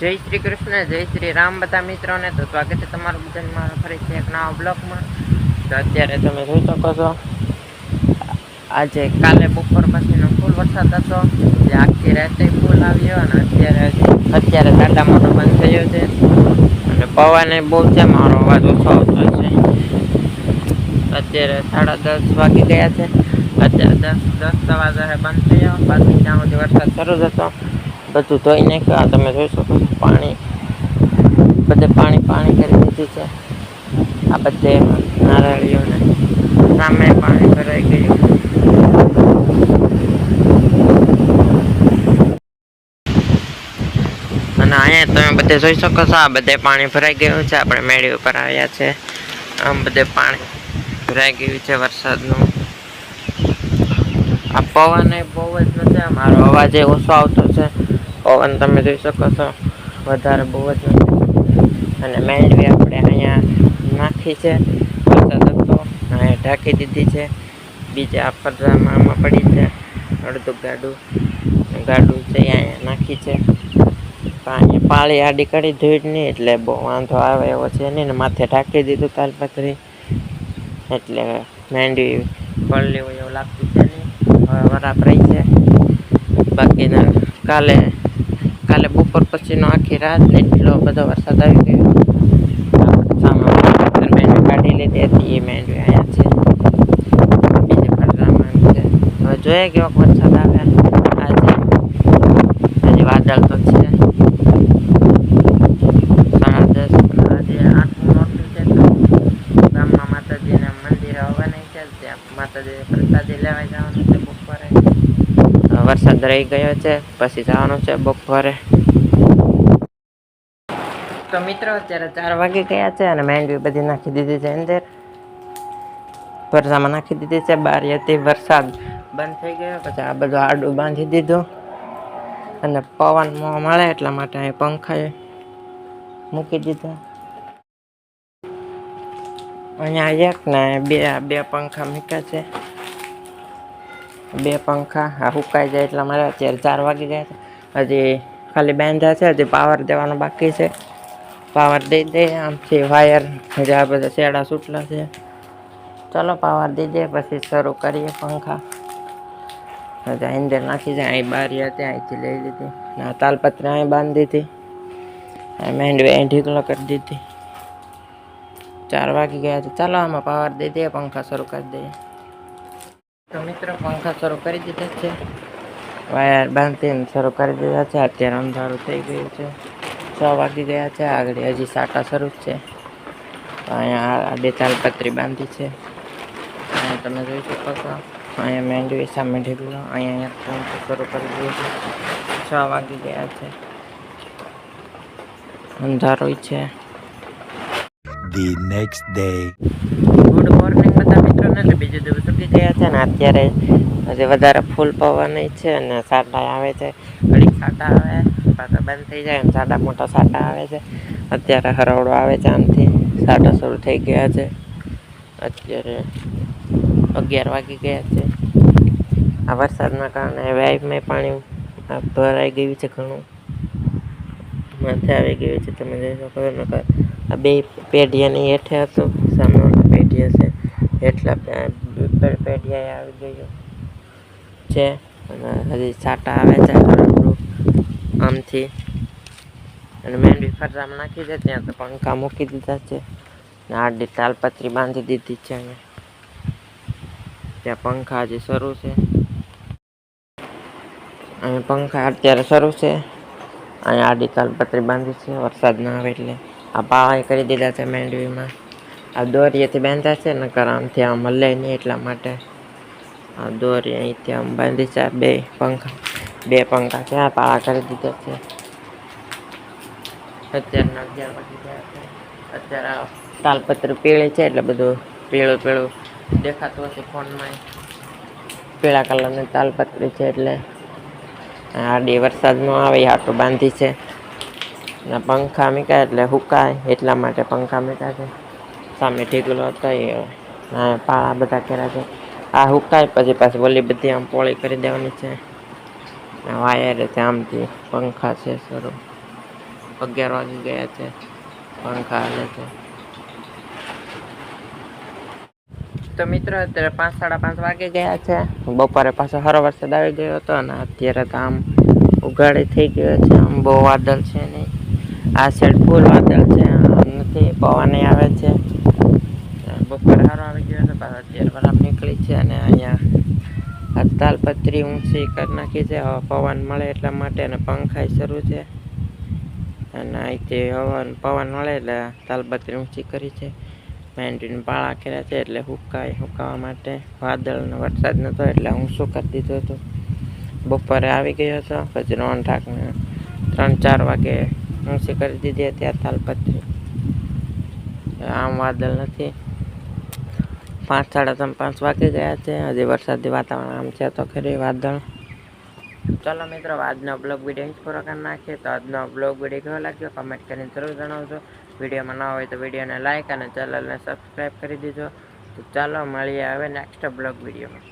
જય શ્રી કૃષ્ણ, જય શ્રી રામ બધા મિત્રોને. તો સ્વાગત છે તમારું બધાને મારા ફરીથી એક નવા બ્લોગમાં. તો અત્યારે તમે જોઈ શકો છો, આજે કાલે બપોર પછીનો ફૂલ વરસાદ હતો. જે આખી રાતે ફૂલ આવ્યો અને અત્યારે અત્યારે સાડા મોટો બંધ થયો છે. અને પવન બહુ છે, મારો અવાજ ઓછો આવતો છે. અત્યારે સાડા દસ વાગી ગયા છે. અત્યારે દસ દસ સવા દસે બંધ થયો. પાછી ત્યાં સુધી વરસાદ શરૂ જ હતો. બધું ધોઈ નાખ્યું. આ તમે જોઈ શકો છો, પાણી, બધે પાણી પાણી કરી દીધું છે. આ બધે નારળીઓને સામે પાણી ભરાઈ ગયું. અને અહીંયા તમે બધે જોઈ શકો છો, આ બધે પાણી ભરાઈ ગયું છે. આપણે મેળી ઉપર આવ્યા છે. આમ બધે પાણી ભરાઈ ગયું છે વરસાદનું. આ પવન બહુ જ નથી મારો અવાજ એ ઓછો આવતો છે? પવન તમે જોઈ શકો છો. વધારે બહુ જ અને મેળવી આપણે અહીંયા નાખી છે. અહીંયા ઢાંકી દીધી છે. બીજા આ પડદામાં આમાં પડી છે. અડધું ગાડું. ગાડું છે અહીંયા નાખી છે. પાણી, પાળી આડી કરી ધોઈ જ નહીં એટલે બહુ વાંધો આવે એવો છે નહીં. ને માથે ઢાંકી દીધું તાલપત્રી એટલે મેંડવી પલ્લી હોય એવું લાગતું છે નહીં. હવે વરાપ રહી છે. બાકીના કાલે કાલે બપોર પછીનો આખી રાત એટલો બધો વરસાદ આવી ગયો. કાઢી લીધી હતી, એ મેં અહીંયા છે. બીજે ફરજામાં છે. હવે જોઈએ કે વરસાદ આવે આજે આજે વાદળ તો છે સાડા દસ આજે આઠમું નોરતું છે તો ગામમાં માતાજીના મંદિરે આવવાની છે ત્યાં માતાજી પ્રસાદી લેવા જવાનું છે બપોરે હવે વરસાદ રહી ગયો છે, પછી જવાનું છે બપોરે. તો મિત્રો, અત્યારે ચાર વાગી ગયા છે અને મેંડવી બધી નાખી દીધી છે અંદર. પરસામાં નાખી દીધી છે, બારી હતી, વરસાદ બંધ થઈ ગયો, પછી આ બધું આડું બાંધી દીધું. અને પવન મોં મળે એટલા માટે અહીં પંખાએ મૂકી દીધા. અહીંયા એક ને બે બે પંખા મૂક્યા છે. બે પંખા, આ હુકાઈ જાય એટલા મારે અત્યારે ચાર વાગી ગયા છે હજી ખાલી બાંધ્યા છે, હજી પાવર દેવાનો બાકી છે. પાવર દઈ દે, આમથી વાયર હજી આ બધા શેડા સૂટલા છે. ચલો પાવર દઈ દે, પછી શરૂ કરીએ પંખા. હજી અંદર નાખી જાય અહીં બારી હતી, અહીંથી લઈ લીધી. ને તાલપત્રી અહીં બાંધી હતી. આ મેંડવી અહીં ઢીકલો કરી દીધી. ચાર વાગી ગયા છે. ચાલો આમાં પાવર દઈ દઈએ પંખા શરૂ કરી દઈએ. મિત્રો પંખા શરૂ કરી દીધા છે. વાયર બાંધીને શરૂ કરી દીધા છે. અત્યારે અંધારું થઈ ગયું છે. છ વાગી ગયા છે. આગળ હજી સાટા શરૂ છે. અહીંયા બે તાલપત્રી બાંધી છે. અહીંયા તમે જોઈ શકો છો. અહીંયા મેંડવી સામે ઢીકલો અહીંયા પંખો શરૂ કરી દીધો છે. છ વાગી ગયા છે. અંધારું છે. The next day. Good morning બધા મિત્રોને તો બીજું દિવસ ઉઠી ગયા છે ને અત્યારે હજી વધારે ફૂલ પવન છે અને સાટા આવે છે. ઘડીક સાટા આવે, પાછા બંધ થઈ જાય અને સાટા મોટા સાટા આવે છે. અત્યારે હરવડો આવે છે આમથી. સાટા શરૂ થઈ ગયા છે. અત્યારે અગિયાર વાગી ગયા છે. આ વરસાદના કારણે વાઇફમાં પાણી ભરાઈ ગયું છે ઘણું. માથે આવી ગયું છે, તમે જોઈ શકો નકર આ બે પેઢિયાની હેઠે હતું સામે પેઢિયા છે એટલા પે- પેઢિયા આવી ગયું. છે. અને હજી સાટા આવે છે આમથી. અને મેંડવી ફરસામાં નાખી છે, ત્યાં તો પંખા મૂકી દીધા છે. આડી તાલપત્રી બાંધી દીધી છે અહીંયા. ત્યાં પંખા હજી શરૂ છે. અહીં પંખા અત્યારે શરૂ છે. અહીંયા આડી તાલપત્રી બાંધી છે, વરસાદ ના આવે એટલે. આ પાળા કરી દીધા છે મેંડવીમાં. આ દોરીએથી બાંધ્યા છે નકર આમથી આમ હલે નહીં એટલા માટે. આ દોરી અહીંથી આમ બાંધી છે બે પંખા બે પંખા છે, આ પાળા કરી દીધા છે. અત્યારના અગિયાર વાગી ગયા છે. અત્યારે તાલપત્રી પીળી છે એટલે બધું પીળું પીળું દેખાતું હશે ફોનમાં. પીળા કલરની તાલપત્રી છે એટલે આડી વરસાદ ન આવે હાટું બાંધી છે. ને પંખા મીકાય એટલે હુકાય એટલા માટે પંખા મીકા છે. સામે ઢીકલો હતો એ પાળા બધા કર્યા છે. આ હુકાય પછી પાછી ઓલી બધી આમ પોળી કરી દેવાની છે. વાયર છે આમથી, પંખા છે શરૂ. અગિયાર વાગી ગયા છે, પંખા હાલે છે. તો મિત્રો, અત્યારે પાંચ, સાડા પાંચ વાગે ગયા છે. બપોરે પાછો સારો વરસાદ આવી ગયો હતો અને અત્યારે તો આમ ઉઘાડી થઈ ગયો છે. આમ બહુ વાદળ છે નહીં. આ સાઈડ ફૂલ વાદળ છે નથી, પવન આવે છે. સારો આવી ગયો છે પાછો અત્યારે બરાબર નીકળી છે અને અહીંયા તાલપત્રી ઊંચી કરી નાખી છે. હવા પવન મળે એટલા માટે અને પંખાય શરૂ છે. અને અહીંથી હવા પવન મળે એટલે તાલપત્રી ઊંચી કરી છે. મેન્ડીને પાળા કર્યા છે એટલે હુકાય, હુકાવા માટે વાદળનો વરસાદ નહોતો એટલે ઊંચું કરી દીધું હતું. બપોરે આવી ગયો હતો, પછી રોન ઠાકને ત્રણ ચાર વાગે ઊંચી કરી દીધી હતી આ તાલપત્રી આમ વાદળ નથી. પાંચ સાડા ત્રણ પાંચ વાગી ગયા છે. હજી વરસાદી વાતાવરણ આમ છે તો ખરી વાદળ. ચાલો મિત્રો આજનો બ્લોગ વીડિયો જ પૂરો કરી નાખીએ. તો આજનો બ્લોગ વીડિયો કેવો લાગ્યો? કમેન્ટ કરીને જરૂર જણાવજો. વિડીયોમાં ના હોય તો વિડીયોને લાઇક અને ચેનલને સબસ્ક્રાઈબ કરી દીજો. તો ચાલો મળીએ હવે નેક્સ્ટ બ્લોગ વિડીયોમાં